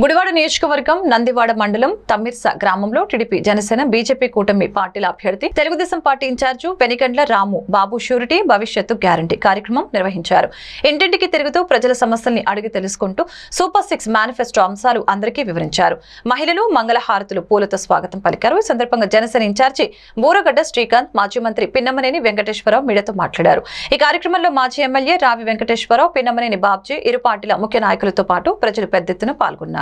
గుడివాడ నియోజకవర్గం నందివాడ మండలం తమ్మిర్స గ్రామంలో టీడీపీ జనసేన బీజేపీ కూటమి పార్టీల అభ్యర్థి Telugu Desam party in charge Penukonda Ramu Babu surety భవిష్యత్తు గ్యారంటీ కార్యక్రమం నిర్వహించారు. ఇంటింటికి తిరుగుతూ ప్రజల సమస్యల్ని అడిగి తెలుసుకుంటూ సూపర్ సిక్స్ మేనిఫెస్టో అంశాలు అందరికీ వివరించారు. మహిళలు మంగళహారతులు పూలతో స్వాగతం పలికారు. ఈ సందర్భంగా జనసేన ఇన్ఛార్జి బూరగడ్డ శ్రీకాంత్ మాజీ మంత్రి పిన్నమనేని వెంకటేశ్వరరావు మీడియాతో మాట్లాడారు. ఈ కార్యక్రమంలో మాజీ ఎమ్మెల్యే రావి వెంకటేశ్వరరావు పిన్నమనేని బాబ్జీ ఇరు పార్టీల ముఖ్య నాయకులతో పాటు ప్రజలు పెద్ద ఎత్తున పాల్గొన్నారు.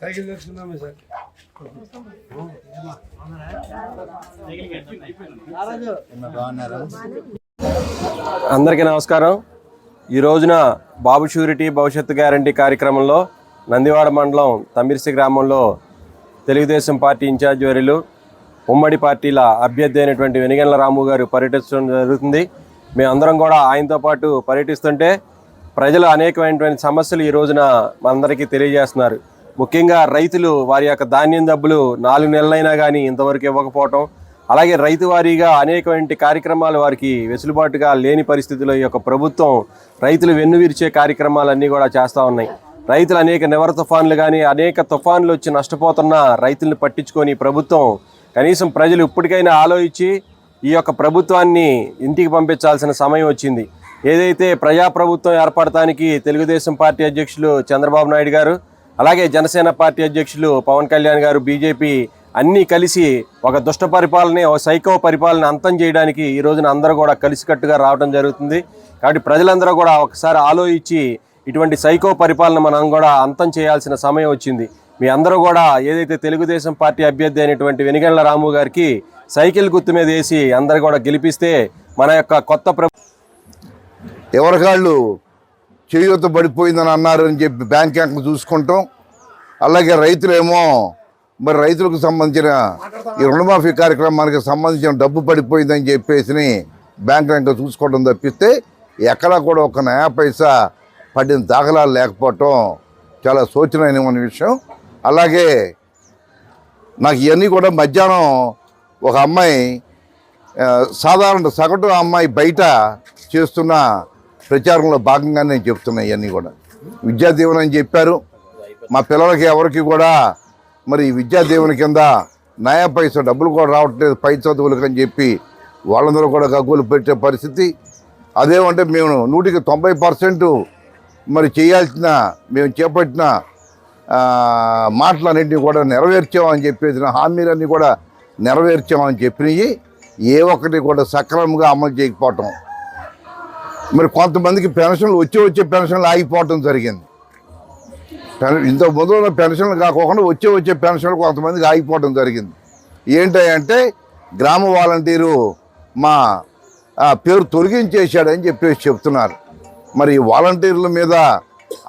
సైకిల్ తెచ్చుకున్నామే సార్. అందరికీ నమస్కారం. ఈ రోజున బాబు షూరిటీ భవిష్యత్తు గ్యారంటీ కార్యక్రమంలో నందివాడ మండలం తమిర్సి గ్రామంలో తెలుగుదేశం పార్టీ ఇన్ఛార్జ్ వర్యులు ఉమ్మడి పార్టీల అభ్యర్థి అయినటువంటి వెనిగండ్ల రాము గారు పర్యటించడం జరుగుతుంది. మేమందరం కూడా ఆయనతో పాటు పర్యటిస్తుంటే ప్రజలు అనేకమైనటువంటి సమస్యలు ఈ రోజున మనందరికీ తెలియజేస్తున్నారు. ముఖ్యంగా రైతులు వారి యొక్క ధాన్యం డబ్బులు నాలుగు నెలలైనా కానీ ఇంతవరకు ఇవ్వకపోవటం అలాగే రైతు వారీగా అనేకమైన కార్యక్రమాలు వారికి వెసులుబాటుగా లేని పరిస్థితుల్లో ఈ యొక్క ప్రభుత్వం రైతులు వెన్నువిరిచే కార్యక్రమాలన్నీ కూడా చేస్తూ ఉన్నాయి. రైతులు అనేక నివర తుఫాన్లు కానీ అనేక తుఫాన్లు వచ్చి నష్టపోతున్న రైతులను పట్టించుకొని ప్రభుత్వం కనీసం ప్రజలు ఇప్పటికైనా ఆలోచించి ఈ యొక్క ప్రభుత్వాన్ని ఇంటికి పంపించాల్సిన సమయం వచ్చింది. ఏదైతే ప్రజాప్రభుత్వం ఏర్పడటానికి తెలుగుదేశం పార్టీ అధ్యక్షులు చంద్రబాబు నాయుడు గారు అలాగే జనసేన పార్టీ అధ్యక్షులు పవన్ కళ్యాణ్ గారు బీజేపీ అన్నీ కలిసి ఒక దుష్ట పరిపాలన ఒక సైకో పరిపాలన అంతం చేయడానికి ఈ రోజున అందరూ కూడా కలిసికట్టుగా రావడం జరుగుతుంది. కాబట్టి ప్రజలందరూ కూడా ఒకసారి ఆలోచించి ఇటువంటి సైకో పరిపాలన మనం కూడా అంతం చేయాల్సిన సమయం వచ్చింది. మీ అందరూ కూడా ఏదైతే తెలుగుదేశం పార్టీ అభ్యర్థి అయినటువంటి వెనిగండ్ల రాము గారికి సైకిల్ గుర్తు మీద వేసి అందరు కూడా గెలిపిస్తే మన యొక్క కొత్త ప్ర ఎవరికాళ్ళు చేయూత పడిపోయిందని అన్నారు అని చెప్పి బ్యాంక్ అంక చూసుకుంటాం. అలాగే రైతులేమో మరి రైతులకు సంబంధించిన ఈ రుణమాఫీ కార్యక్రమానికి సంబంధించిన డబ్బు పడిపోయిందని చెప్పేసి బ్యాంక్ అంక చూసుకోవడం తప్పిస్తే ఎక్కడా కూడా ఒక నయా పైసా పడిన దాఖలాలు లేకపోవటం చాలా శోచనీయమైన విషయం. అలాగే నాకు ఇవన్నీ కూడా మధ్యాహ్నం ఒక అమ్మాయి సాధారణ సగటు అమ్మాయి బయట చేస్తున్న ప్రచారంలో భాగంగా నేను చెప్తున్నా ఇవన్నీ కూడా. విద్యా దీవెన అని చెప్పారు. మా పిల్లలకి ఎవరికి కూడా మరి ఈ విద్యా దీవెన కింద నయా పైసా డబ్బులు కూడా రావట్లేదు పై చదువులకు అని చెప్పి వాళ్ళందరూ కూడా గగ్గులు పెట్టే పరిస్థితి. అదేమంటే మేము నూటికి తొంభై పర్సెంట్ మరి చేయాల్సిన మేము చేపట్టిన మాటలన్నింటినీ కూడా నెరవేర్చామని చెప్పేసిన హామీలన్నీ కూడా నెరవేర్చామని చెప్పినవి ఏ ఒక్కటి కూడా సక్రమంగా అమలు చేయకపోవటం. మరి కొంతమందికి పెన్షన్లు వచ్చే వచ్చే పెన్షన్లు ఆగిపోవటం జరిగింది. పెన్- ఇంత ముందు ఉన్న పెన్షన్లు కాకుండా వచ్చే వచ్చే పెన్షన్లు కొంతమందికి ఆగిపోవటం జరిగింది. ఏంటంటే గ్రామ వాలంటీరు మా పేరు తొలగించేశాడని చెప్పేసి చెప్తున్నారు. మరి వాలంటీర్ల మీద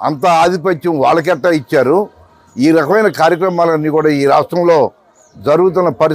అంత ఆధిపత్యం వాళ్ళకెట్టా ఇచ్చారు. ఈ రకమైన కార్యక్రమాలన్నీ కూడా ఈ రాష్ట్రంలో జరుగుతున్న పరిస్థితి